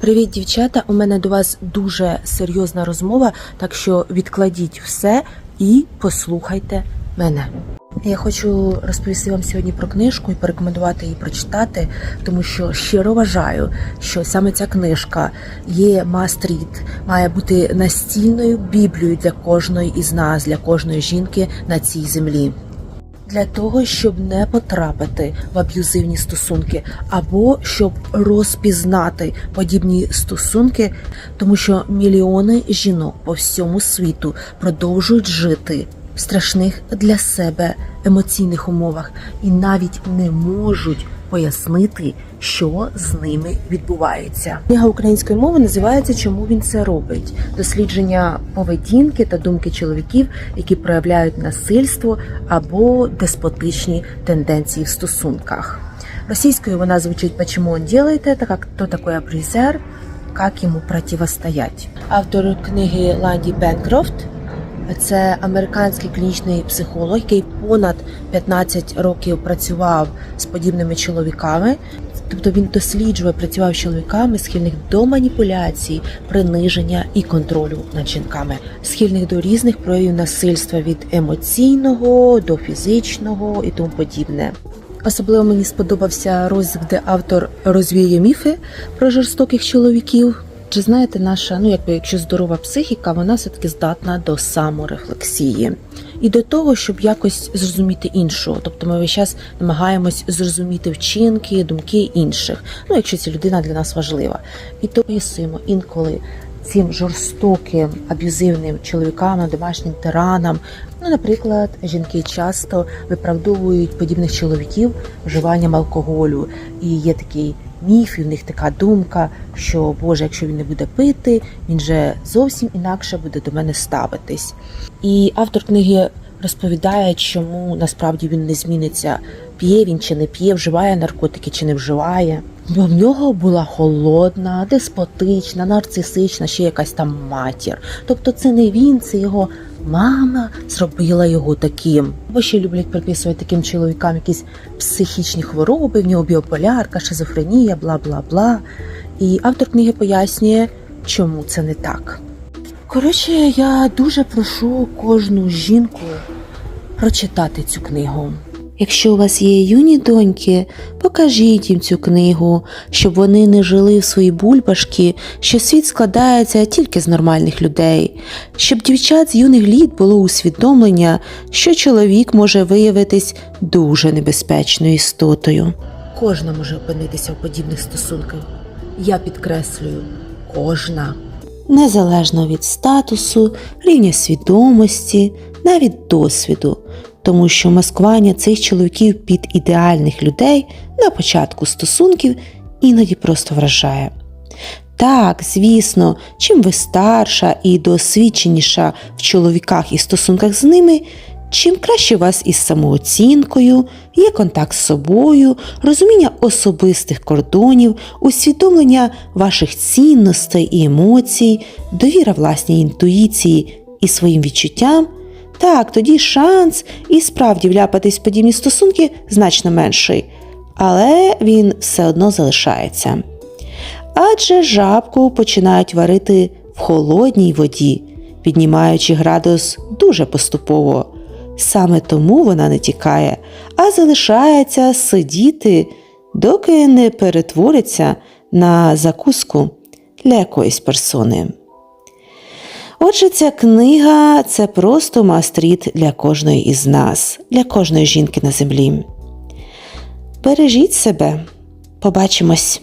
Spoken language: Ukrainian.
Привіт, дівчата! У мене до вас дуже серйозна розмова, так що відкладіть все і послухайте мене. Я хочу розповісти вам сьогодні про книжку і порекомендувати її прочитати, тому що щиро вважаю, що саме ця книжка є мастріт, має бути настільною біблією для кожної із нас, для кожної жінки на цій землі. Для того, щоб не потрапити в аб'юзивні стосунки, або щоб розпізнати подібні стосунки, тому що мільйони жінок по всьому світу продовжують жити в страшних для себе емоційних умовах і навіть не можуть пояснити, що з ними відбувається. Книга української мови називається Чому він це робить? Дослідження поведінки та думки чоловіків, які проявляють насильство або деспотичні тенденції в стосунках. Російською вона звучить «Почему он делает это?», как «Кто такой абрюзер?», «Как ему противостоять?». Автор книги Ладі Бенкрофт це американський клінічний психолог, який понад 15 років працював з подібними чоловіками. Тобто він досліджує, працював з чоловіками, схильних до маніпуляцій, приниження і контролю над жінками, схильних до різних проявів насильства від емоційного до фізичного і тому подібне. Особливо мені сподобався розділ, де автор розвіє міфи про жорстоких чоловіків. Чи знаєте, наша, ну якби якщо здорова психіка, вона все таки здатна до саморефлексії і до того, щоб якось зрозуміти іншого. Тобто ми весь час намагаємось зрозуміти вчинки, думки інших. Ну, якщо ця людина для нас важлива, і то пояснюємо інколи цим жорстоким аб'юзивним чоловікам, домашнім тиранам. Ну, наприклад, жінки часто виправдовують подібних чоловіків вживанням алкоголю, і є такий міф, і в них така думка, що Боже, якщо він не буде пити, він же зовсім інакше буде до мене ставитись. І автор книги розповідає, чому насправді він не зміниться, п'є він чи не п'є, вживає наркотики чи не вживає. Бо в нього була холодна, деспотична, нарцисична, ще якась там матір. Тобто це не він, це його мама зробила його таким. Бо ще люблять приписувати таким чоловікам якісь психічні хвороби, в нього біополярка, шизофренія, бла бла бла. І автор книги пояснює, чому це не так. Коротше, я дуже прошу кожну жінку прочитати цю книгу. Якщо у вас є юні доньки, покажіть їм цю книгу, щоб вони не жили в своїй бульбашки, що світ складається тільки з нормальних людей, щоб дівчат з юних літ було усвідомлення, що чоловік може виявитись дуже небезпечною істотою. Кожна може опинитися в подібних стосунках. Я підкреслюю, кожна. Незалежно від статусу, рівня свідомості, навіть досвіду тому що маскування цих чоловіків під ідеальних людей на початку стосунків іноді просто вражає. Так, звісно, чим ви старша і досвідченіша в чоловіках і стосунках з ними, чим краще у вас із самооцінкою, є контакт з собою, розуміння особистих кордонів, усвідомлення ваших цінностей і емоцій, довіра власній інтуїції і своїм відчуттям, так, тоді шанс і справді вляпатись в подібні стосунки значно менший, але він все одно залишається. Адже жабку починають варити в холодній воді, піднімаючи градус дуже поступово. Саме тому вона не тікає, а залишається сидіти, доки не перетвориться на закуску для якоїсь персони. Отже, ця книга це просто мастріт для кожної із нас, для кожної жінки на землі. Бережіть себе, побачимось!